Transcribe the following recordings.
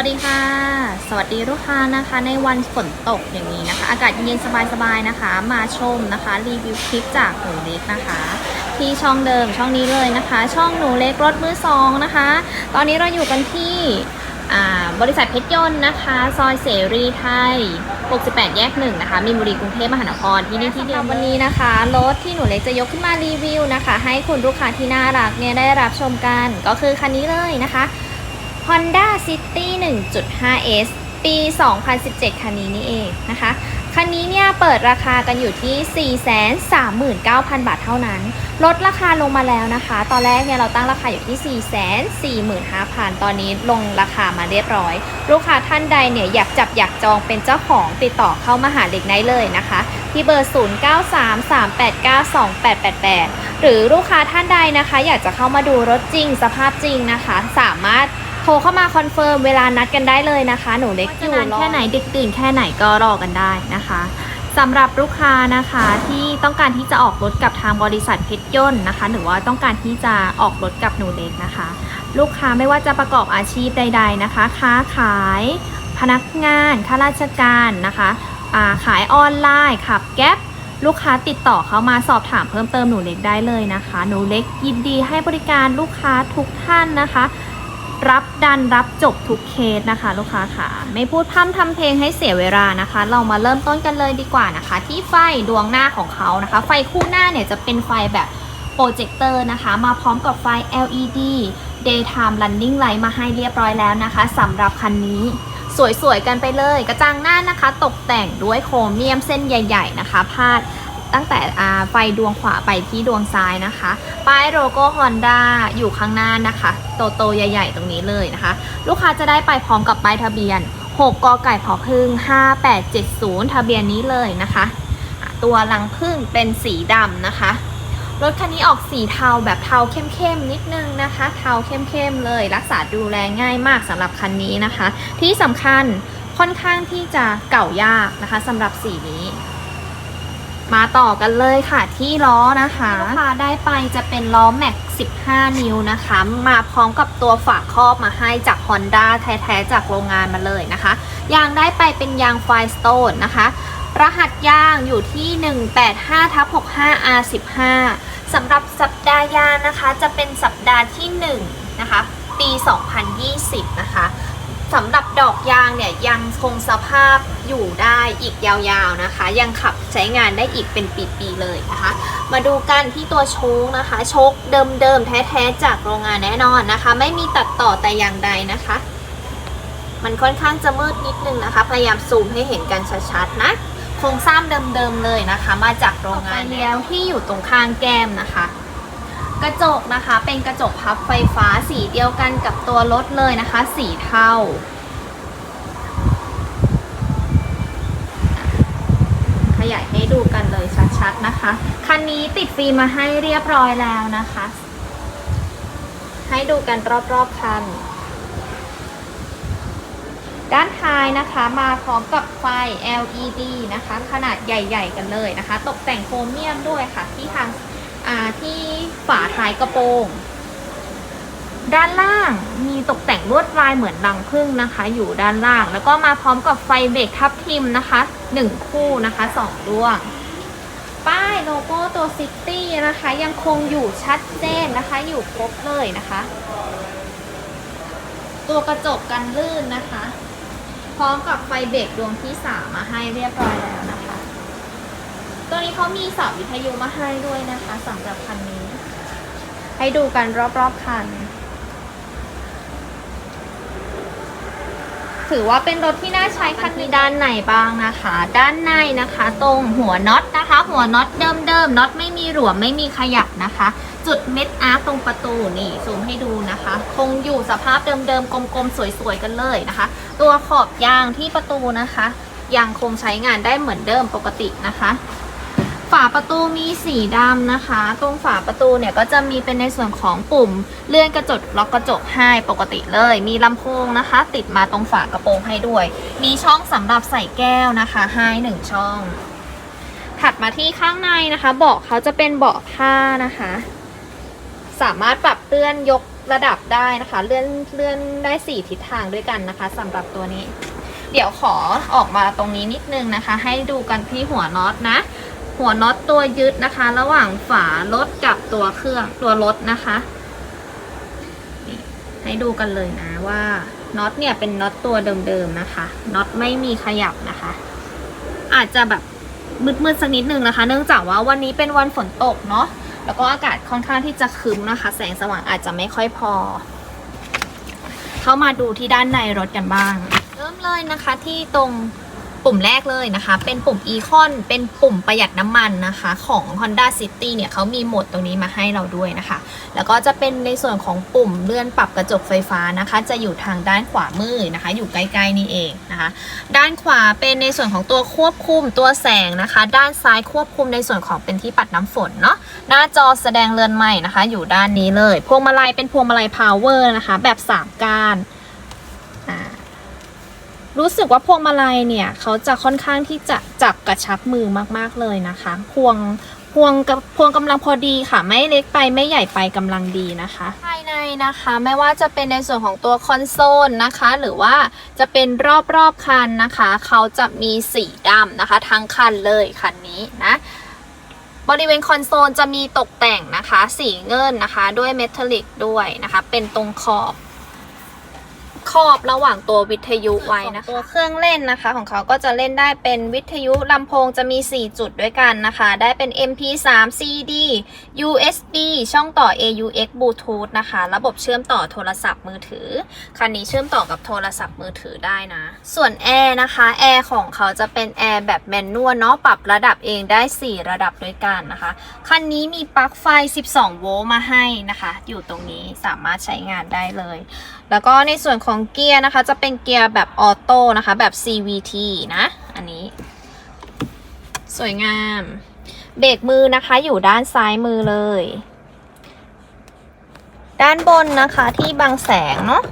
วัสดีค่ะ สวัสดีลูกค้านะคะ ในวันฝนตกอย่างนี้นะคะ อากาศเย็นสบายๆนะคะ มาชมนะคะ รีวิวคลิปจากหนูเล็กนะคะ ที่ช่องเดิมช่องนี้เลยนะคะ ช่องหนูเล็กรถมือสองนะคะ ตอนนี้เราอยู่กันที่บริษัทเพชรยนต์นะคะ ซอยเสรีไทย 68 แยกหนึ่งนะคะ มีนบุรีกรุงเทพมหานครที่นี่ที่เดียววันนี้นะคะ รถที่หนูเล็กจะยกขึ้นมารีวิวนะคะ ให้คุณลูกค้าที่น่ารักเนี่ยได้รับชมกัน ก็คือคันนี้เลยนะคะ Honda City 1.5S ปี 2017 คันนี้นี่เองนะคะ คันนี้เนี่ยเปิดราคากันอยู่ที่ 439,000 บาทเท่านั้น ลดราคาลงมาแล้วนะคะ ตอนแรกเนี่ยเราตั้งราคาอยู่ที่ 445,000 ตอนนี้ลงราคามาเรียบร้อย ลูกค้าท่านใดเนี่ยอยากจับอยากจองเป็นเจ้าของติดต่อเข้ามาหาเด็กไนท์เลยนะคะ ที่เบอร์ 0933892888 หรือลูกค้าท่านใดนะคะ อยากจะเข้ามาดูรถจริงสภาพจริงนะคะ สามารถ รเข้ามาคอนเฟิร์มเวลานัดกันได้เลยนะคะ หนูเล็กอยู่แค่ไหนดึกตื่นแค่ไหนก็รอกันได้นะคะสำหรับลูกค้านะคะที่ต้องการที่จะออกรถกับทางบริษัทเพชรยนต์นะคะ หรือว่าต้องการที่จะออกรถกับหนูเล็กนะคะ ลูกค้าไม่ว่าจะประกอบอาชีพใด ๆนะคะ ค้าขาย พนักงานข้าราชการนะคะอ่าขายออนไลน์ขับแก๊ปลูกค้าติดต่อเข้ามาสอบถามเพิ่มเติมหนูเล็กได้เลยนะคะ หนูเล็กยินดีให้บริการลูกค้าทุกท่านนะคะ รับดันรับจบทุกเคสนะคะ ลูกค้าค่ะไม่พูดพร่ำทำเพลงให้เสียเวลานะคะ เรามาเริ่มต้นกันเลยดีกว่านะคะ ที่ไฟดวงหน้าของเขานะคะ ไฟคู่หน้าเนี่ยจะเป็นไฟแบบโปรเจคเตอร์นะคะ มาพร้อมกับไฟ LED daytime running light มาให้เรียบร้อยแล้วนะคะสำหรับคันนี้สวยๆกันไปเลย กระจังหน้านะคะ ตกแต่งด้วยโครเมียมเส้นใหญ่ ๆ นะคะพาด ตั้งแต่ไฟดวงขวาไปที่ดวงซ้ายนะคะ ป้ายโลโก้ Honda อยู่ข้างหน้านะคะ โตโตๆใหญ่ ๆ ตรงนี้เลยนะคะ ลูกค้าจะได้ไปพร้อมกับป้ายทะเบียน 6กไก่พอพึ่ง 5870 ทะเบียนนี้เลยนะคะอะตัวลังพึ่งเป็นสีดำนะคะ รถคันนี้ออกสีเทาแบบเทาเข้มๆนิดนึงนะคะ เทาเข้มๆเลย รักษาดูแลง่ายมากสำหรับคันนี้นะคะ ที่สำคัญค่อนข้างที่จะเก่ายากนะคะสำหรับสีนี้ มาต่อกันเลยค่ะที่ล้อนะคะลูกค้าได้ไปจะเป็นล้อแม็ก 15 นิ้วนะคะ มาพร้อมกับตัวฝาครอบมาให้จาก Honda แท้ๆจากโรงงานมาเลยนะคะ ยางได้ไปเป็นยางไฟสโตนนะคะ รหัสยางอยู่ที่ 185ทับ65 R15 สำหรับสัปดาห์ยางนะคะจะเป็นสัปดาห์ที่ 1 นะคะ ปี 2020 นะคะสำหรับ ดอกยางเนี่ยยังคงสภาพอยู่ได้อีกยาวๆนะคะ ยังขับใช้งานได้อีกเป็นปีๆเลยนะคะ มาดูกันที่ตัวโชคนะคะ โชคเดิมๆแท้ๆจากโรงงานแน่นอนนะคะ ไม่มีตัดต่อแต่อย่างใดนะคะ มันค่อนข้างจะมืดนิดนึงนะคะ พยายามซูมให้เห็นกันชัดๆนะโครงสร้างเดิมๆเลยนะคะ มาจากโรงงานแล้วที่อยู่ตรงข้างแก้มนะคะกระจกนะคะเป็นกระจกพับไฟฟ้าสีเดียวกันกับตัวรถเลยนะคะ สีเทา ขยายให้ดูกันเลยชัดๆนะคะ คันนี้ติดฟิล์มมาให้เรียบร้อยแล้วนะคะ ให้ดูกันรอบๆคัน ด้านท้ายนะคะมาพร้อมกับไฟ LED นะคะ ขนาดใหญ่ ๆ กันเลยนะคะ ตกแต่งโครเมียมด้วยค่ะ ที่ทางที่ฝาท้ายกระโปรง ด้านล่างมีตกแต่งลวดลายเหมือนรังผึ้งนะคะ อยู่ด้านล่าง แล้วก็มาพร้อมกับไฟเบรกทับทิมนะคะหนึ่งคู่นะคะสองดวง ป้ายโลโก้ตัวซิตี้นะคะ ยังคงอยู่ชัดเจนนะคะ อยู่ครบเลยนะคะ ตัวกระจกกันลื่นนะคะ พร้อมกับไฟเบรกดวงที่สามมาให้เรียบร้อยแล้วนะคะ ตัวนี้เขามีเสาวิทยุมาให้ด้วยนะคะสำหรับคันนี้ ให้ดูกันรอบๆคัน ถือว่าเป็นรถที่น่าใช้คันนี้ด้านในบ้างนะคะ ด้านในนะคะ ตรงหัวน็อตนะคะ หัวน็อตเดิมๆน็อตไม่มีหลวมไม่มีขยับนะคะ จุดเม็ดอาร์ตรงประตูนี่ซูมให้ดูนะคะ คงอยู่สภาพเดิมๆกลมๆสวยๆกันเลยนะคะ ตัวขอบยางที่ประตูนะคะยังคงใช้งานได้เหมือนเดิมปกตินะคะ ฝาประตูมีสีดำนะคะ ตรงฝาประตูเนี่ยก็จะมีเป็นในส่วนของปุ่ม เลื่อนกระจกล็อกกระจกให้ปกติเลย มีลำโพงนะคะ ติดมาตรงฝากระโปรงให้ด้วย มีช่องสำหรับใส่แก้วนะคะให้หนึ่งช่อง ถัดมาที่ข้างในนะคะ เบาะเขาจะเป็นเบาะผ้านะคะ สามารถปรับเลื่อนยกระดับได้นะคะ เลื่อนเลื่อนได้สี่ทิศทางด้วยกันนะคะสำหรับตัวนี้ เดี๋ยวขอออกมาตรงนี้นิดนึงนะคะ ให้ดูกันที่หัวน็อตนะ หัวน็อตตัวยึดนะคะ ระหว่างฝารถกับตัวเครื่องตัวรถนะคะให้ดูกันเลยนะว่าน็อตเนี่ยเป็นน็อตตัวเดิมๆนะคะน็อตไม่มีขยับนะคะ อาจจะแบบมืดๆสักนิดนึงนะคะ เนื่องจากว่าวันนี้เป็นวันฝนตกเนาะแล้วก็อากาศค่อนข้างที่จะครึ้มนะคะ แสงสว่างอาจจะไม่ค่อยพอ เข้ามาดูที่ด้านในรถกันบ้าง เริ่มเลยนะคะที่ตรง ปุ่มแรกเลยนะคะ เป็นปุ่ม e-con เป็นปุ่มประหยัดน้ำมันนะคะ ของ Honda City เนี่ยเขามีโหมดตรงนี้มาให้เราด้วยนะคะ แล้วก็จะเป็นในส่วนของปุ่มเลื่อนปรับกระจกไฟฟ้านะคะ จะอยู่ทางด้านขวามือนะคะ อยู่ใกล้ๆนี่เองนะคะ ด้านขวาเป็นในส่วนของตัวควบคุมตัวแสงนะคะ ด้านซ้ายควบคุมในส่วนของเป็นที่ปัดน้ำฝนเนาะหน้าจอแสดงเรือนใหม่นะคะ อยู่ด้านนี้เลยพวงมาลัยเป็นพวงมาลัยพาวเวอร์นะคะ แบบ 3ก้าน รู้สึกว่าพวงมาลัยเนี่ยเขาจะค่อนข้างที่จะจับกระชับมือมากๆเลยนะคะ พวงพวงกับพวงกำลังพอดีค่ะ ไม่เล็กไปไม่ใหญ่ไปกำลังดีนะคะ ภายในนะคะไม่ว่าจะเป็นในส่วนของตัวคอนโซลนะคะ หรือว่าจะเป็นรอบๆคันนะคะ เขาจะมีสีดำนะคะ ทั้งคันเลยคันนี้นะบริเวณคอนโซลจะมีตกแต่งนะคะ สีเงินนะคะ ด้วยเมทัลลิกด้วยนะคะ เป็นตรงขอบ ขอบระหว่างตัววิทยุไว้นะคะ ตัวเครื่องเล่นนะคะของเขาก็จะเล่นได้เป็นวิทยุลำโพงจะมี 4 จุดด้วยกันนะคะ ได้เป็น MP3 CD USB ช่องต่อ AUX Bluetooth นะคะ ระบบเชื่อมต่อโทรศัพท์มือถือ คันนี้เชื่อมต่อกับโทรศัพท์มือถือได้นะ ส่วนแอร์นะคะแอร์ของเขาจะเป็นแอร์แบบแมนนวลเนาะปรับระดับเองได้ 4 ระดับด้วยกันนะคะ คันนี้มีปลั๊กไฟ 12 โวลต์มาให้นะคะ อยู่ตรงนี้สามารถใช้งานได้เลย แล้วก็ในส่วนของเกียร์นะคะ จะเป็นเกียร์แบบออโต้นะคะ แบบ CVT นะ อันนี้ สวยงาม เบรกมือนะคะอยู่ด้านซ้ายมือเลย ด้านบนนะคะที่บังแสงเนาะ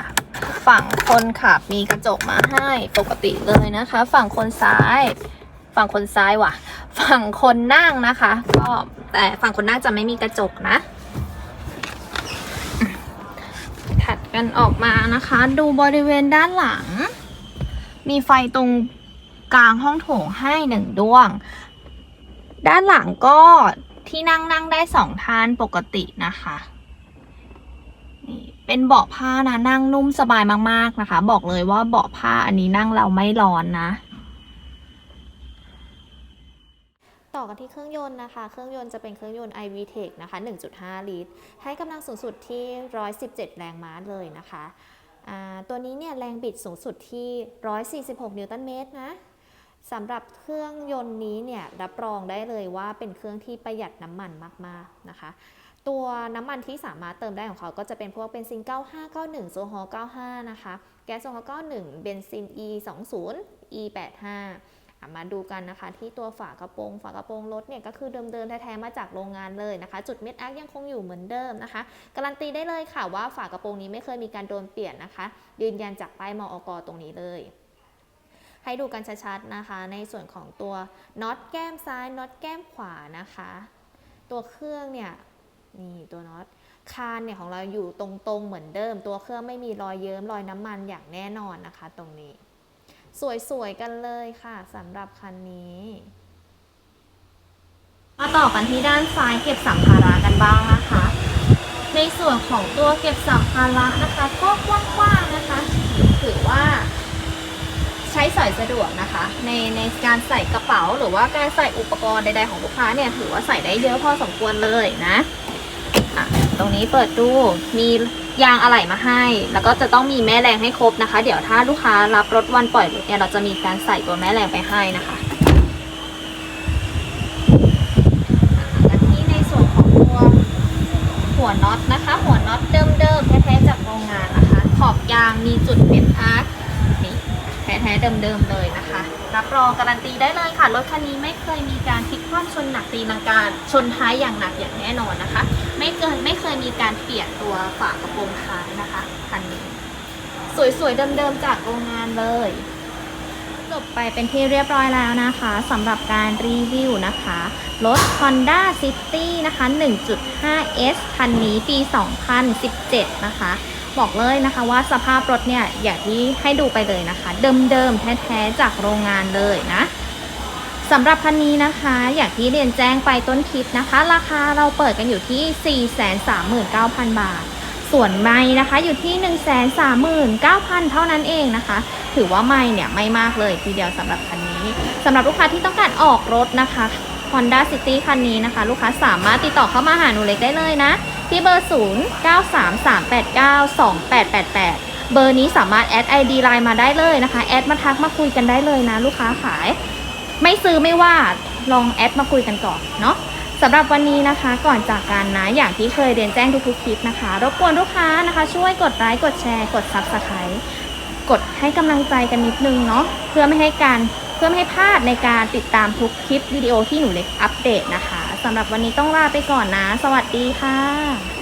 ะฝั่งคนขับมีกระจกมาให้ปกติเลยนะคะ ฝั่งคนซ้ายฝั่งคนซ้ายว่ะ ฝั่งคนนั่งนะคะ ก็แต่ฝั่งคนนั่งจะไม่มีกระจกนะ กันออกมานะคะ ดูบริเวณด้านหลัง มีไฟตรงกลางห้องโถงให้หนึ่งดวง ด้านหลังก็ที่นั่งนั่งได้สองท่านปกตินะคะนี่เป็นเบาะผ้านะนั่งนุ่มสบายมากๆนะคะ บอกเลยว่าเบาะผ้าอันนี้นั่งเราไม่ร้อนนะ ต่อกันที่เครื่องยนต์นะคะ เครื่องยนต์จะเป็นเครื่องยนต์ iVTEC นะคะ 1.5 ลิตร ให้กำลังสูงสุดที่ 117 แรงม้าเลยนะคะ ตัวนี้เนี่ยแรงบิดสูงสุดที่ 146 นิวตันเมตรนะสำหรับเครื่องยนต์นี้เนี่ยรับรองได้เลยว่าเป็นเครื่องที่ประหยัดน้ำมันมากๆนะคะ ตัวน้ำมันที่สามารถเติมได้ของเขาก็จะเป็นพวกเบนซิน 9591 โซฮอล์95 นะคะ แก๊สโซฮอล์91 เบนซิน E 20 E 85อะ มาดูกันนะคะ ที่ตัวฝากระโปรงฝากระโปรงรถเนี่ยก็คือเดิมๆแท้ๆมาจากโรงงานเลยนะคะ จุดเม็ดอาร์คยังคงอยู่เหมือนเดิมนะคะ การันตีได้เลยค่ะว่าฝากระโปรงนี้ไม่เคยมีการโดนเปลี่ยนนะคะ ยืนยันจากป้ายมอกตรงนี้เลยให้ดูกันชัดๆนะคะ ในส่วนของตัวน็อตแก้มซ้ายน็อตแก้มขวานะคะ ตัวเครื่องเนี่ยนี่ตัวน็อตคานเนี่ยของเราอยู่ตรงๆเหมือนเดิม ตัวเครื่องไม่มีรอยเยิ้มรอยน้ำมันอย่างแน่นอนนะคะ ตรงนี้ สวยๆกันเลยค่ะสำหรับคันนี้ มาต่อกันที่ด้านซ้ายเก็บสัมภาระกันบ้างนะคะ ในส่วนของตัวเก็บสัมภาระนะคะก็กว้างๆนะคะถือว่าใช้สอยสะดวกนะคะ ในในการใส่กระเป๋าหรือว่าการใส่อุปกรณ์ใดๆของลูกค้าเนี่ยถือว่าใส่ได้เยอะพอสมควรเลยนะอะตรงนี้เปิดตู้มี ยางอะไหล่มาให้ แล้วก็จะต้องมีแม่แรงให้ครบนะคะ เดี๋ยวถ้าลูกค้ารับรถวันปล่อยรถเนี่ยเราจะมีการใส่ตัวแม่แรงไปให้นะคะอะกันที่ในส่วนของตัวหัวน็อตนะคะ หัวน็อตเดิมๆแท้ๆจากโรงงานนะคะ ขอบยางมีจุดเป็นอาร์คนี่แท้ๆเดิมๆเลยนะคะ รับรองการันตีได้เลยค่ะรถคันนี้ไม่เคยมีการพลิกคว่ำชนหนักตีลังกาชนท้ายอย่างหนักอย่างแน่นอนนะคะ ไม่เกินไม่เคยมีการเปลี่ยนตัวฝากระโปรงท้ายนะคะคันนี้สวยๆเดิมๆจากโรงงานเลยจบไปเป็นที่เรียบร้อยแล้วนะคะสำหรับการรีวิวนะคะรถ Honda City นะคะ 1.5S คันนี้ปี 2017 นะคะ บอกเลยนะคะว่าสภาพรถเนี่ย อย่างที่ให้ดูไปเลยนะคะ เดิมๆ แท้ ๆ จากโรงงานเลยนะ สำหรับคันนี้นะคะ อย่างที่เรียนแจ้งไปต้นคลิปนะคะ ราคาเราเปิดกันอยู่ที่ 439,000 บาท ส่วนไม่นะคะอยู่ที่ 139,000 เท่านั้นเองนะคะ ถือว่าไม่เนี่ยไม่มากเลยทีเดียวสำหรับคันนี้สำหรับลูกค้าที่ต้องการออกรถนะคะ Honda City คันนี้นะคะ ลูกค้าสามารถติดต่อเข้ามาหาหนูเล็กได้เลยนะ ที่เบอร์ 0 9 3 3 8 9 2 8 8 8เบอร์นี้สามารถแอด ID ไลน์มาได้เลยนะคะ แอดมาทักมาคุยกันได้เลยนะ ลูกค้าขาย ไม่ซื้อไม่ว่าลองแอดมาคุยกันก่อนเนาะสำหรับวันนี้นะคะก่อนจากกันนะอย่างที่เคยเรียนแจ้งทุกๆคลิปนะคะ รบกวนลูกค้านะคะ ช่วยกดไลค์กดแชร์ กด Subscribe กดให้กำลังใจกันนิดนึงเนาะเพื่อไม่ให้การเพื่อไม่ให้พลาดในการติดตามทุกคลิปวิดีโอที่หนูเล็กอัปเดตนะคะสำหรับวันนี้ต้องลาไปก่อนนะ สวัสดีค่ะ